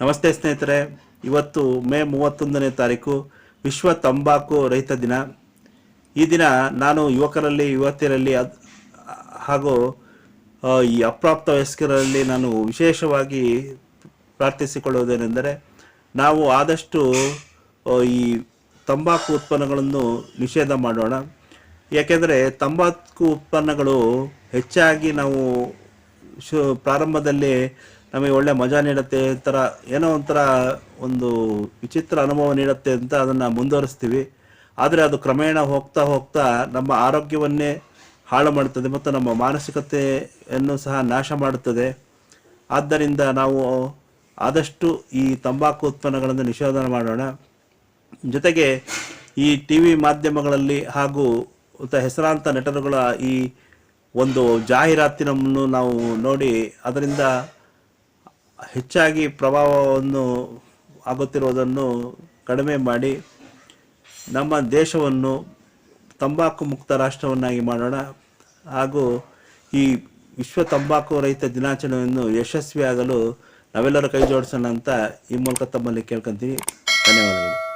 ನಮಸ್ತೆ ಸ್ನೇಹಿತರೆ. ಇವತ್ತು ಮೇ ಮೂವತ್ತೊಂದನೇ ತಾರೀಕು, ವಿಶ್ವ ತಂಬಾಕು ರಹಿತ ದಿನ. ಈ ದಿನ ನಾನು ಯುವಕರಲ್ಲಿ, ಯುವತಿಯರಲ್ಲಿ ಹಾಗೂ ಈ ಅಪ್ರಾಪ್ತ ವಯಸ್ಕರಲ್ಲಿ ನಾನು ವಿಶೇಷವಾಗಿ ಪ್ರಾರ್ಥಿಸಿಕೊಳ್ಳುವುದೇನೆಂದರೆ, ನಾವು ಆದಷ್ಟು ಈ ತಂಬಾಕು ಉತ್ಪನ್ನಗಳನ್ನು ನಿಷೇಧ ಮಾಡೋಣ. ಏಕೆಂದರೆ ತಂಬಾಕು ಉತ್ಪನ್ನಗಳು ಹೆಚ್ಚಾಗಿ ನಾವು ಶು, ಪ್ರಾರಂಭದಲ್ಲಿ ನಮಗೆ ಒಳ್ಳೆ ಮಜಾ ನೀಡುತ್ತೆ ಥರ ಏನೋ ಒಂಥರ ಒಂದು ವಿಚಿತ್ರ ಅನುಭವ ನೀಡುತ್ತೆ ಅಂತ ಅದನ್ನು ಮುಂದುವರಿಸ್ತೀವಿ. ಆದರೆ ಅದು ಕ್ರಮೇಣ ಹೋಗ್ತಾ ಹೋಗ್ತಾ ನಮ್ಮ ಆರೋಗ್ಯವನ್ನೇ ಹಾಳು ಮಾಡುತ್ತದೆ ಮತ್ತು ನಮ್ಮ ಮಾನಸಿಕತೆಯನ್ನು ಸಹ ನಾಶ ಮಾಡುತ್ತದೆ. ಆದ್ದರಿಂದ ನಾವು ಆದಷ್ಟು ಈ ತಂಬಾಕು ಉತ್ಪನ್ನಗಳನ್ನು ನಿಷೇಧನ ಮಾಡೋಣ. ಜೊತೆಗೆ ಈ ಟಿ ವಿ ಮಾಧ್ಯಮಗಳಲ್ಲಿ ಹಾಗೂ ಹೆಸರಾಂತ ನಟರುಗಳ ಈ ಒಂದು ಜಾಹೀರಾತಿನನ್ನು ನಾವು ನೋಡಿ ಅದರಿಂದ ಹೆಚ್ಚಾಗಿ ಪ್ರಭಾವವನ್ನು ಆಗುತ್ತಿರುವುದನ್ನು ಕಡಿಮೆ ಮಾಡಿ ನಮ್ಮ ದೇಶವನ್ನು ತಂಬಾಕು ಮುಕ್ತ ರಾಷ್ಟ್ರವನ್ನಾಗಿ ಮಾಡೋಣ ಹಾಗೂ ಈ ವಿಶ್ವ ತಂಬಾಕು ರಹಿತ ದಿನಾಚರಣೆಯನ್ನು ಯಶಸ್ವಿಯಾಗಲು ನಾವೆಲ್ಲರೂ ಕೈ ಜೋಡಿಸೋಣ ಅಂತ ಈ ಮೂಲಕ ತಮ್ಮಲ್ಲಿ ಕೇಳ್ಕೊಂತೀವಿ ಧನ್ಯವಾದಗಳು.